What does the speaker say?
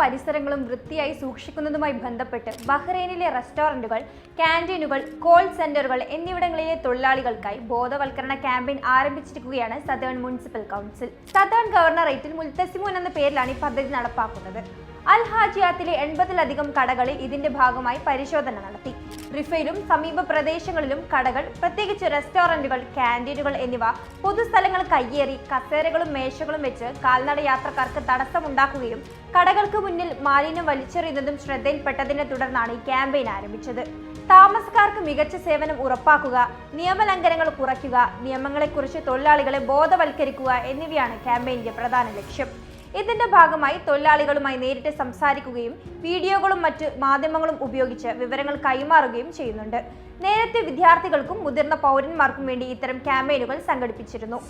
പരിസരങ്ങളും വൃത്തിയായി സൂക്ഷിക്കുന്നതുമായി ബന്ധപ്പെട്ട് ബഹ്റൈനിലെ റെസ്റ്റോറന്റുകൾ ക്യാന്റീനുകൾ കോൾ സെന്ററുകൾ എന്നിവിടങ്ങളിലെ തൊഴിലാളികൾക്കായി ബോധവൽക്കരണ ക്യാമ്പയിൻ ആരംഭിച്ചിരിക്കുകയാണ് സദേൺ മുനിസിപ്പൽ കൗൺസിൽ. സദേൺ ഗവർണറേറ്റിൽ മുൽത്തസിമോൻ എന്ന പേരിലാണ് ഈ പദ്ധതി നടപ്പാക്കുന്നത്. അൽ ഹാജിയാത്തിലെ എൺപതിലധികം കടകളിൽ ഇതിന്റെ ഭാഗമായി പരിശോധന നടത്തി. റിഫയിലും സമീപ പ്രദേശങ്ങളിലും കടകൾ പ്രത്യേകിച്ച് റെസ്റ്റോറന്റുകൾ ക്യാന്റീനുകൾ എന്നിവ പൊതുസ്ഥലങ്ങൾ കയ്യേറി കസേരകളും മേശകളും വെച്ച് കാൽനട യാത്രക്കാർക്ക് തടസ്സമുണ്ടാക്കുകയും കടകൾക്ക് മുന്നിൽ മാലിന്യം വലിച്ചെറിയുന്നതും ശ്രദ്ധയിൽപ്പെട്ടതിനെ തുടർന്നാണ് ഈ ക്യാമ്പയിൻ ആരംഭിച്ചത്. താമസക്കാർക്ക് മികച്ച സേവനം ഉറപ്പാക്കുക നിയമലംഘനങ്ങൾ കുറയ്ക്കുക നിയമങ്ങളെക്കുറിച്ച് തൊഴിലാളികളെ ബോധവൽക്കരിക്കുക എന്നിവയാണ് ക്യാമ്പയിന്റെ പ്രധാന ലക്ഷ്യം. ഇതിന്റെ ഭാഗമായി തൊഴിലാളികളുമായി നേരിട്ട് സംസാരിക്കുകയും വീഡിയോകളും മറ്റ് മാധ്യമങ്ങളും ഉപയോഗിച്ച് വിവരങ്ങൾ കൈമാറുകയും ചെയ്യുന്നുണ്ട്. നേരത്തെ വിദ്യാർത്ഥികൾക്കും മുതിർന്ന പൗരന്മാർക്കും വേണ്ടി ഇത്തരം ക്യാമ്പയിനുകൾ സംഘടിപ്പിച്ചിരുന്നു.